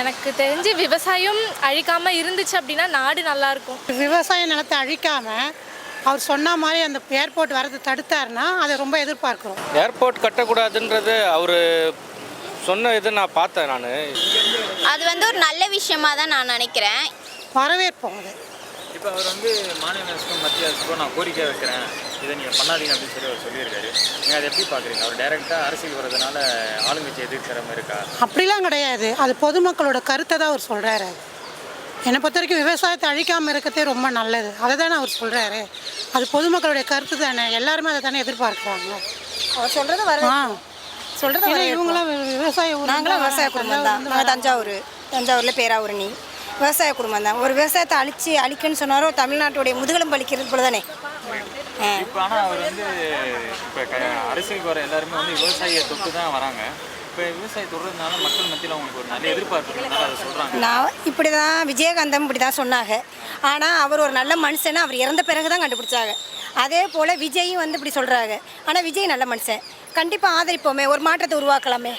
எனக்கு தெரிஞ்சு விவசாயம் அழிக்காம இருந்துச்சு அப்படின்னா நாடு நல்லா இருக்கும். விவசாய நிலத்தை அழிக்காம அவர் சொன்ன மாதிரி அந்த ஏர்போர்ட் வரது தடுத்தாருன்னா அதை ரொம்ப எதிர்பார்க்குறோம். ஏர்போர்ட் கட்டக்கூடாதுன்றது அவர் சொன்ன இது நான் பார்த்தேன் நான். அது வந்து ஒரு நல்ல விஷயமா தான் நான் நினைக்கிறேன். வரவேற்போம் அது. இப்போ அவர் வந்து மாநில அரசுக்கும் மத்திய அரசுக்கும் நான் கோரிக்கை வைக்கிறேன். இதை நீங்கள் பண்ணாதீங்க அப்படின்னு சொல்லி அவர் சொல்லியிருக்காரு. நீங்கள் அதை எப்படி பார்க்குறீங்க அவர் டைரெக்டாக அரசியல் வர்றதுனால ஆளுங்கட்சி எதிர்க்கிற மாதிரி இருக்கா? அப்படிலாம் கிடையாது. அது பொதுமக்களோட கருத்தை தான் அவர் சொல்கிறாரு என்னை பொறுத்த வரைக்கும் விவசாயத்தை அழிக்காமல் இருக்கிறதே ரொம்ப நல்லது. அதை தானே அவர் சொல்கிறாரு அது பொதுமக்களுடைய கருத்து தானே. எல்லாருமே அதை தானே எதிர்பார்க்குறாங்க. அவர் சொல்றது வர ஆ. சொல்றது ஏன்னா வர இவங்களாம் விவசாய நாங்களும் விவசாய குடும்பம் தான். நாங்கள் தஞ்சாவூர் தஞ்சாவூரில் பேராவூரணி. விவசாய குடும்பம் தான். ஒரு விவசாயத்தை அழிச்சு அழிக்குன்னு சொன்னாரோ தமிழ்நாட்டுடைய முதுகெலும்பு அழிக்கிறது போல தானே. இப்போ ஆனால் அவர் வந்து இப்போ க அரசியலுக்கு வர எல்லாருமே வந்து விவசாயியை தொட்டு தான் வராங்க. இப்போ விவசாயி தொடுறதுனால மக்கள் மத்தியில் அவங்களுக்கு ஒரு நல்ல எதிர்பார்ப்பு இருக்கிறதுனால அதை சொல்கிறாங்க நான் இப்படி தான் விஜயகாந்தம் இப்படி தான் சொன்னாங்க. ஆனால் அவர் ஒரு நல்ல மனுஷனை அவர் இறந்த பிறகு தான் கண்டுபிடிச்சாங்க. அதே போல் விஜயும் வந்து இப்படி சொல்கிறாங்க ஆனால் விஜய் நல்ல மனுஷன். கண்டிப்பாக ஆதரிப்போமே ஒரு மாற்றத்தை உருவாக்கலாமே.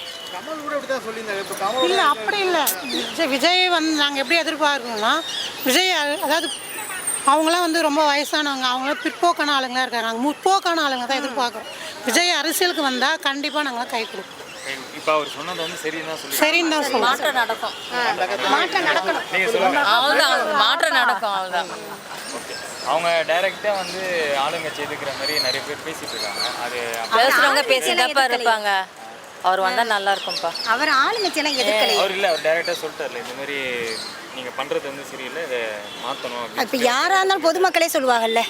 இல்லை அப்படி இல்லை. விஜய் விஜய் வந்து நாங்கள் எப்படி எதிர்பார்க்கணும்னா விஜய் அதாவது அவங்களாம் வந்து ரொம்ப வயசானவங்க. அவங்களாம் பிற்போக்கான ஆளுங்களா இருக்காங்க. முற்போக்கான ஆளுங்க தான் எதிர்பார்க்குறோம். விஜய் அரசியலுக்கு வந்தால் கண்டிப்பாக நாங்கள் கை கொடுப்போம். இப்போ அவர் சொன்னது வந்து சரின்னு தான் சொல்லி சரின்னு தான் சொல்லுவோம் மாற்றம் நடக்கும். மாற்றம் நடக்கணும். நீங்கள் அவ்வளோதான் மாற்றம் நடக்கும். அவ்வளோதான் ஓகே. அவங்க டைரெக்டாக வந்து ஆளுங்கட்சி எதிர்க்கிற மாதிரி நிறைய பேர் பேசிட்டு இருக்காங்க. அது பேசுறவங்க பேசிட்டாப்பா இருப்பாங்க. அவர் வந்தால் நல்லா இருக்கும்ப்பா. அவர் ஆளுங்கட்சியெல்லாம் எதிர்க்கலை அவர் இல்லை அவர் டைரெக்டாக சொல்லிட்டார்ல இந்த மாதிரி நீங்கள் பண்ணுறது வந்து சரியில்லை இதை மாற்றணும் இப்போ யாராக இருந்தாலும் பொதுமக்களே சொல்லுவாங்கல்ல.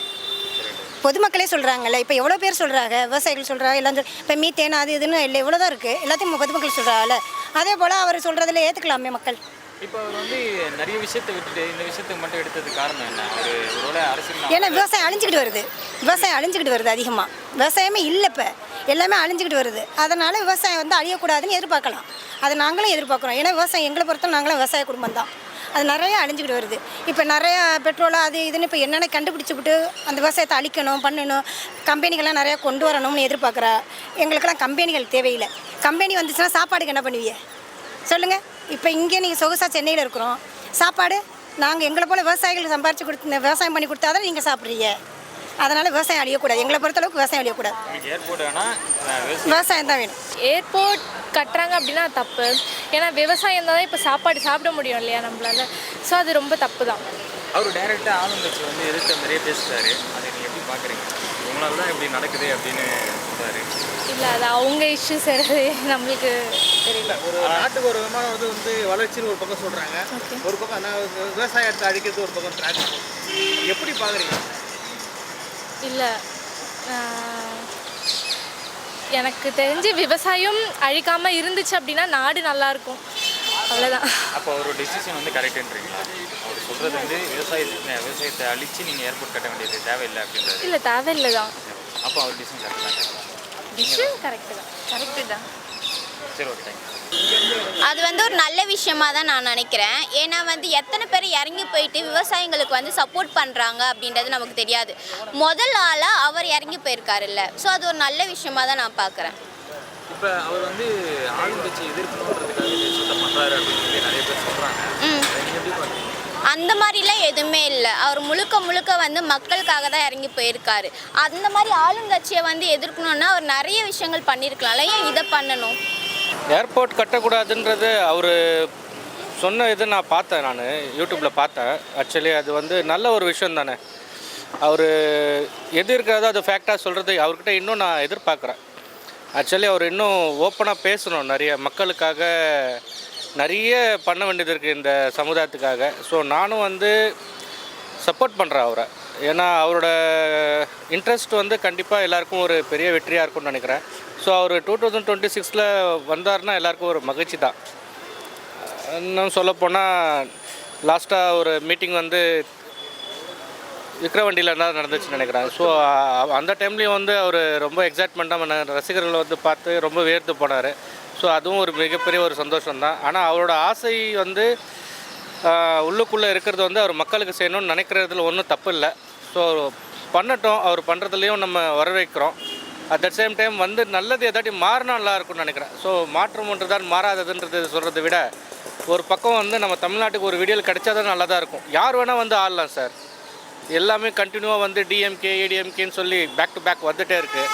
பொதுமக்களே சொல்கிறாங்கல்ல இப்போ எவ்வளோ பேர் சொல்கிறாங்க விவசாயிகள் சொல்கிறாங்க எல்லாம் சொல் இப்போ மீத்தேன் அது இதுன்னு இல்லை இவ்வளோ தான் இருக்குது எல்லாத்தையும் பொதுமக்கள் சொல்கிறாங்கல்ல அதே போல் அவர் சொல்கிறதுல ஏற்றுக்கலாமே மக்கள். இப்போ அவர் வந்து நிறைய விஷயத்தை விட்டுட்டு இந்த விஷயத்துக்கு மட்டும் எடுத்ததுக்கு காரணம் என்ன? ஒருவேளை அரசியல் ஏன்னா விவசாயம் அழிஞ்சிக்கிட்டு வருது. விவசாயம் அழிஞ்சிக்கிட்டு வருது அதிகமாக விவசாயமே இல்லை இப்போ. எல்லாமே அழிஞ்சிக்கிட்டு வருது. அதனால் விவசாயம் வந்து அழியக்கூடாதுன்னு எதிர்பார்க்கலாம். அதை நாங்களும் எதிர்பார்க்குறோம். ஏன்னா விவசாயம் எங்களை பொறுத்தவரை நாங்களும் விவசாய குடும்பம் தான் அது நிறைய அழிஞ்சிக்கிட்டு வருது. இப்போ நிறைய பெட்ரோல் அது இதுன்னு இப்போ என்னென்ன கண்டுபிடிச்சிவிட்டு அந்த விவசாயத்தை அழிக்கணும் பண்ணணும் கம்பெனிகள்லாம் நிறையா கொண்டு வரணும்னு எதிர்பார்க்குறா. எங்களுக்கெல்லாம் கம்பெனிகள் தேவையில்லை. கம்பெனி வந்துச்சுன்னா சாப்பாடுக்கு என்ன பண்ணுவீங்க சொல்லுங்கள் இப்போ இங்கே நீங்கள் சொகுசா சென்னையில் இருக்கிறோம். சாப்பாடு நாங்கள் எங்களை போல் விவசாயிகள் சம்பாரிச்சு கொடுத்து விவசாயம் பண்ணி கொடுத்தா தான் நீங்கள் சாப்பிட்றீங்க? அதனால் விவசாயம் அழியக்கூடாது. எங்களை பொறுத்தளவுக்கு விவசாயம் அழியக்கூடாது. விவசாயம் தான் வேணும். ஏர்போர்ட் கட்டுறாங்க அப்படின்னா தப்பு. ஏன்னா விவசாயம் தான் இப்போ சாப்பாடு சாப்பிட முடியும் இல்லையா நம்மளால? ஸோ அது ரொம்ப தப்பு தான் அவர் டைரெக்டாக ஆளுங்கட்சி வந்து எதிர்த்த மாதிரியே பேசுகிறாரு அதை நீங்கள் எப்படி பார்க்குறீங்க உங்களால தான் இப்படி நடக்குது அப்படின்னு இல்லை அது அவங்க இஷ்யூஸ் அது நம்மளுக்கு தெரியல. ஒரு நாட்டுக்கு ஒரு விமானம் வந்து வந்து வளர்ச்சின்னு ஒரு பக்கம் சொல்றாங்க. ஒரு பக்கம் என்ன விவசாயத்தை அழிக்கிறது ஒரு பக்கம் எப்படி பாக்குறீங்க? இல்லை எனக்கு தெரிஞ்சு விவசாயம் அழிக்காம இருந்துச்சு அப்படின்னா நாடு நல்லா இருக்கும் அவ்வளோதான் அப்போ அவர் டிசிஷன் வந்து கரெக்டுன்றீங்களா அவர் சொல்கிறது வந்து விவசாய விவசாயத்தை அழித்து நீங்கள் ஏர்போர்ட் கட்ட வேண்டியது தேவையில்லை அப்படின்றாரு இல்லை தேவையில்லை தான் அப்போ அவர் டிசிஷன் கரெக்ட் தான் டிஷ்ஷும் கரெக்டு தான் கரெக்டு தான் சரி ஓகே தேங்க்யூ அது வந்து ஒரு நல்ல விஷயமா தான் நான் நினைக்கிறேன். ஏன்னா வந்து எத்தனை பேர் இறங்கி போயிட்டு விவசாயிங்களுக்கு வந்து சப்போர்ட் பண்ணுறாங்க அப்படின்றது நமக்கு தெரியாது. முதல் ஆளாக அவர் இறங்கி போயிருக்காருல்ல. ஸோ அது ஒரு நல்ல விஷயமா தான் நான் பார்க்குறேன். இப்போ அவர் வந்து ஆளுங்கட்சி எதிர்க்கணுன்றதுக்காக இந்த விஷயத்தை பண்ணுறாரு அப்படின்னு சொல்லி நிறைய பேர் சொல்கிறாங்க ம். அதை நீங்கள் எப்படி பார்க்குறீங்க? அந்த மாதிரிலாம் எதுவுமே இல்லை. அவர் முழுக்க முழுக்க வந்து மக்களுக்காக தான் இறங்கி போயிருக்காரு. அந்த மாதிரி ஆளுங்கட்சியை வந்து எதிர்க்கணும்னா அவர் நிறைய விஷயங்கள் பண்ணியிருக்கலாம்ல ஏன் இதை பண்ணணும்? ஏர்போர்ட் கட்டக்கூடாதுன்றது அவர் சொன்ன இது நான் பார்த்தேன் நான் யூடியூப்பில் பார்த்தேன். ஆக்சுவலி அது வந்து நல்ல ஒரு விஷயம் தானே. அவர் எது இருக்கிறதோ அது ஃபேக்டாக சொல்கிறது அவர்கிட்ட இன்னும் நான் எதிர்பார்க்குறேன். ஆக்சுவலி அவர் இன்னும் ஓப்பனாக பேசணும் நிறைய மக்களுக்காக நிறைய பண்ண வேண்டியது இருக்குது இந்த சமுதாயத்துக்காக. ஸோ நானும் வந்து சப்போர்ட் பண்ணுறேன் அவரை. ஏன்னா அவரோட இன்ட்ரெஸ்ட் வந்து கண்டிப்பாக எல்லாருக்கும் ஒரு பெரிய வெற்றியாக இருக்கும்னு நினைக்கிறேன். ஸோ அவர் டூ தௌசண்ட் டுவெண்ட்டி சிக்ஸில் வந்தாருன்னா எல்லாருக்கும் ஒரு மகிழ்ச்சி தான். இன்னும் சொல்லப்போனால் லாஸ்ட்டாக ஒரு மீட்டிங் வந்து விக்ரவண்டியில் தான் நடந்துச்சுன்னு நினைக்கிறேன். ஸோ அந்த டைம்லேயும் வந்து அவர் ரொம்ப எக்ஸைட்மெண்ட்டாக ரசிகர்களை வந்து பார்த்து ரொம்ப வேர்த்து போனார். ஸோ அதுவும் ஒரு மிகப்பெரிய ஒரு சந்தோஷம் தான். ஆனால் அவரோட ஆசை வந்து உள்ளுக்குள்ளே இருக்கிறது வந்து அவர் மக்களுக்கு செய்யணும்னு நினைக்கிறதுல ஒன்றும் தப்பு இல்லை. ஸோ பண்ணட்டும். அவர் பண்ணுறதுலையும் நம்ம வரவேற்கிறோம். அட் த சேம் டைம் வந்து நல்லது ஏதாட்டி மாறினா நல்லா இருக்கும்னு நினைக்கிறேன். ஸோ மாற்றம் ஒன்று தான் மாறாததுன்றது சொல்கிறத விட ஒரு பக்கம் வந்து நம்ம தமிழ்நாட்டுக்கு ஒரு விடியல் கிடைச்சா தான் நல்லா தான் இருக்கும். யார் வேணால் வந்து ஆடலாம் சார் எல்லாமே கண்டினியூவாக வந்து டிஎம்கே ஏடிஎம்கேன்னு சொல்லி பேக் டு பேக் வந்துகிட்டே இருக்குது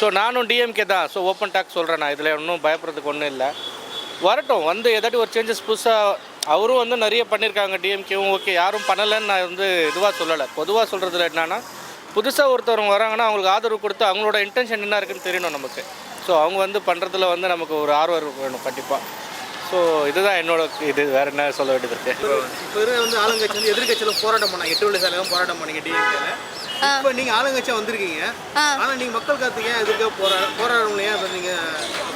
ஸோ நானும் டிஎம்கே தான். ஸோ ஓப்பன் டாக் சொல்கிறேன் நான். இதில் ஒன்றும் பயப்படுறதுக்கு ஒன்றும் இல்லை. வரட்டும். வந்து ஏதாட்டி ஒரு சேஞ்சஸ் புதுசாக அவரும் வந்து நிறைய பண்ணியிருக்காங்க டிஎம்கேவும் ஓகே யாரும் பண்ணலைன்னு நான் வந்து இதுவாக சொல்லலை. பொதுவாக சொல்கிறதுல என்னென்னா புதுசாக ஒருத்தவங்க வராங்கன்னா அவங்களுக்கு ஆதரவு கொடுத்து அவங்களோட இன்டென்ஷன் என்ன இருக்குன்னு தெரியணும் நமக்கு. ஸோ அவங்க வந்து பண்ணுறதுல வந்து நமக்கு ஒரு ஆர்வம் வேணும் கண்டிப்பாக ஸோ இதுதான் என்னோட இது வேறு என்ன சொல்ல வேண்டியது இருக்குது இப்போ வந்து ஆளுங்கட்சி வந்து எதிர்கட்சியில போராட்டம் பண்ணாங்க. எட்டு வழி சாலையும் போராட்டம் பண்ணீங்க டிஎம்கேல இப்போ நீங்க ஆளுங்கட்சியா வந்திருக்கீங்க. ஆனா நீங்க மக்கள் காத்துக்கு ஏன் எதிர்க்க போரா போராடணும் ஏன் நீங்க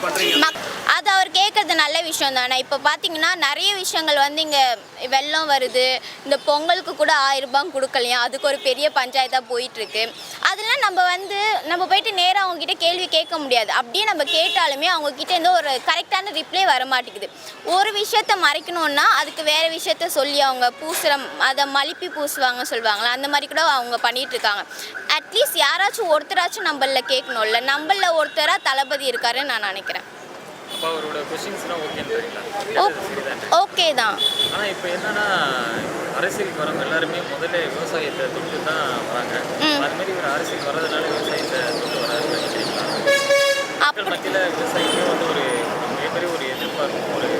பண்றீங்க? அவர் நல்ல விஷயம் தானே இப்போ பார்த்தீங்கன்னா நிறைய விஷயங்கள் வந்து இங்கே வெள்ளம் வருது. இந்த பொங்கலுக்கு கூட ஆயிரம் ரூபாய் கொடுக்கலையா? அதுக்கு ஒரு பெரிய பஞ்சாயத்தாக போயிட்டுருக்கு. அதெல்லாம் நம்ம வந்து நம்ம போயிட்டு நேராக அவங்ககிட்ட கேள்வி கேட்க முடியாது. அப்படியே நம்ம கேட்டாலுமே அவங்கக்கிட்ட இருந்து ஒரு கரெக்டான ரிப்ளை வர மாட்டேங்குது. ஒரு விஷயத்த மறைக்கணும்னா அதுக்கு வேறு விஷயத்த சொல்லி அவங்க பூசுகிற அதை மலிப்பி பூசுவாங்க சொல்லுவாங்களா அந்த மாதிரி கூட அவங்க பண்ணிகிட்ருக்காங்க அட்லீஸ்ட் யாராச்சும் ஒருத்தராச்சும் நம்மளில் கேட்கணும்ல. நம்மள ஒருத்தராக தளபதி இருக்காருன்னு நான் நினைக்கிறேன். அப்போ அவரோட கொஷின்ஸ்லாம் ஓகேன்றீங்களா சரிதான்? ஓகே தான். ஆனால் இப்போ என்னன்னா அரசியலுக்கு வரவங்க எல்லாருமே முதல்ல விவசாயத்தை தொட்டு தான் வராங்க அது மாதிரி ஒரு அரசியல் வர்றதுனால விவசாயத்தை தொட்டு வராதுன்னு நினைக்கிறீங்களா? மக்கள் மத்தியில் விவசாயிக்கே வந்து ஒரு மிகப்பெரிய ஒரு எதிர்பார்ப்பு ஒரு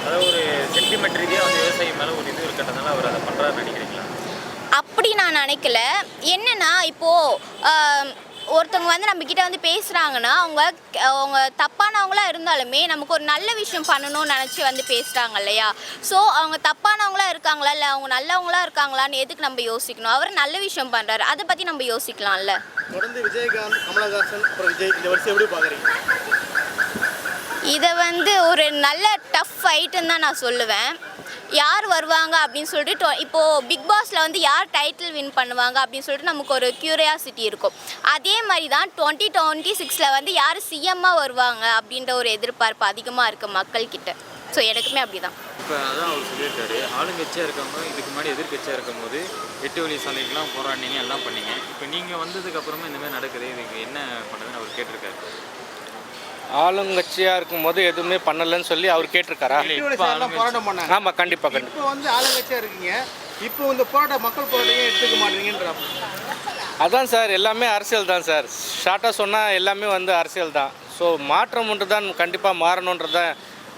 அதாவது ஒரு சென்டிமெண்ட் ரீதியாக வந்து விவசாயி மேலே ஒரு இது இருக்கிறதுனால அவர் அதை பண்ணுறாருன்னு நினைக்கிறீங்களா? அப்படி நான் நினைக்கல. என்னன்னா இப்போது ஒருத்தவங்க வந்து நம்ம கிட்ட வந்து பேசுகிறாங்கன்னா அவங்க அவங்க தப்பானவங்களா இருந்தாலுமே நமக்கு ஒரு நல்ல விஷயம் பண்ணணும்னு நினச்சி வந்து பேசுகிறாங்க இல்லையா? ஸோ அவங்க தப்பானவங்களா இருக்காங்களா? இல்லை அவங்க நல்லவங்களா இருக்காங்களான்னு எதுக்கு நம்ம யோசிக்கணும்? அவர் நல்ல விஷயம் பண்ணுறாரு அதை பற்றி நம்ம யோசிக்கலாம்ல. தொடர்ந்து விஜயகாந்த் கமலஹாசன் அப்புறம் விஜய். இந்த வருஷம் எப்படி பாக்குறீங்க இதை வந்து ஒரு நல்ல டஃப் ஃபைட்டுன்னு தான் நான் சொல்லுவேன். யார் வருவாங்க அப்படின்னு சொல்லிட்டு டொ- இப்போது பிக் பாஸில் வந்து யார் டைட்டில் வின் பண்ணுவாங்க அப்படின்னு சொல்லிட்டு நமக்கு ஒரு க்யூரியாசிட்டி இருக்கும். அதே மாதிரி தான் டுவெண்ட்டி டுவெண்ட்டி சிக்ஸில் வந்து யார் சிஎம்மாக வருவாங்க அப்படின்ற ஒரு எதிர்பார்ப்பு அதிகமாக இருக்குது மக்கள்கிட்ட ஸோ எனக்குமே அப்படி தான் இப்போ அதான் அவர் சொல்லியிருக்காரு. ஆளுங்கட்சியாக இருக்கவங்க இதுக்கு முன்னாடி எதிர்க்கட்சியாக இருக்கும்போது எட்டு வழி சாலைக்கெலாம் போராடினீங்க எல்லாம் பண்ணீங்க. இப்போ நீங்கள் வந்ததுக்கப்புறமா இந்தமாதிரி நடக்குது. இதுக்கு என்ன பண்ணுறதுன்னு அவர் கேட்டிருக்காரு. ஆளுங்கட்சியாக இருக்கும்போது எதுவுமே பண்ணலைன்னு சொல்லி அவர் கேட்டிருக்காரா? போராட்டம் பண்ணாங்க. ஆமாம் கண்டிப்பாக கண்டிப்பாக இப்போ வந்து ஆளுங்கட்சியா இருக்கீங்க. இப்போ இந்த போராட்டம் மக்கள் போராட்டம் ஏன் எடுத்துக்க மாட்டீங்கன்ற அதான் சார் எல்லாமே அரசியல் தான் சார். ஷார்ட்டாக சொன்னால் எல்லாமே வந்து அரசியல் தான். ஸோ மாற்றம் ஒன்று தான் கண்டிப்பாக மாறணுன்றது தான்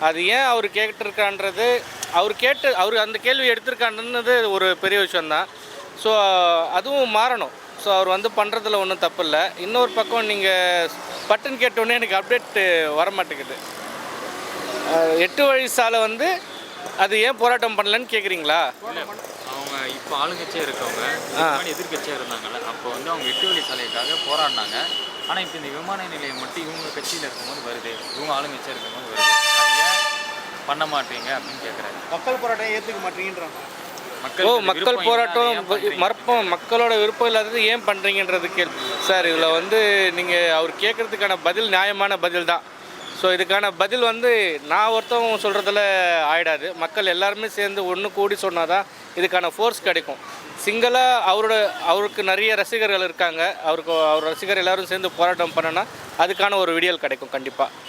அது ஏன் அவர் கேட்டிருக்கான்றது அவர் கேட்டு அவர் அந்த கேள்வி எடுத்திருக்கான்றது ஒரு பெரிய விஷயந்தான் ஸோ அதுவும் மாறணும். ஸோ அவர் வந்து பண்ணுறதுல ஒன்றும் தப்பு இல்லை. இன்னொரு பக்கம் நீங்கள் பட்டுன்னு கேட்டோன்னே எனக்கு அப்டேட் வர மாட்டேங்குது எட்டு வழி சாலை வந்து அது ஏன் போராட்டம் பண்ணலன்னு கேட்குறீங்களா அவங்க இப்போ ஆளுங்கட்சியாக இருக்கவங்க எதிர்க்கட்சியாக இருந்தாங்கல்ல அப்போ வந்து அவங்க எட்டு வழி சாலைக்காக போராடினாங்க. ஆனால் இப்போ இந்த விமான நிலையம் மட்டும் இவங்க கட்சியில் இருக்கும்போது வருது. இவங்க ஆளுங்கட்சியாக இருக்கும்போது வருது. ஏன் பண்ண மாட்டீங்க அப்படின்னு கேட்குறாரு மக்கள் போராட்டம் ஏத்துக்க மாட்டீங்கன்றாங்க. ஓ மக்கள் மக்கள் போராட்டம் மறப்போம். மக்களோட விருப்பம் இல்லாதது ஏன் பண்ணுறீங்கன்றது கேள்வி. சார் இதில் வந்து நீங்கள் அவர் கேட்குறதுக்கான பதில் நியாயமான பதில் தான் ஸோ இதுக்கான பதில் வந்து நான் ஒருத்தவங்க சொல்கிறதுல ஆயிடாது. மக்கள் எல்லாருமே சேர்ந்து ஒன்று கூடி சொன்னால் தான் இதுக்கான ஃபோர்ஸ் கிடைக்கும். சிங்கிளாக அவரோட அவருக்கு நிறைய ரசிகர்கள் இருக்காங்க. அவருக்கு அவர் ரசிகர் எல்லாரும் சேர்ந்து போராட்டம் பண்ணனா அதுக்கான ஒரு விடியல் கிடைக்கும் கண்டிப்பாக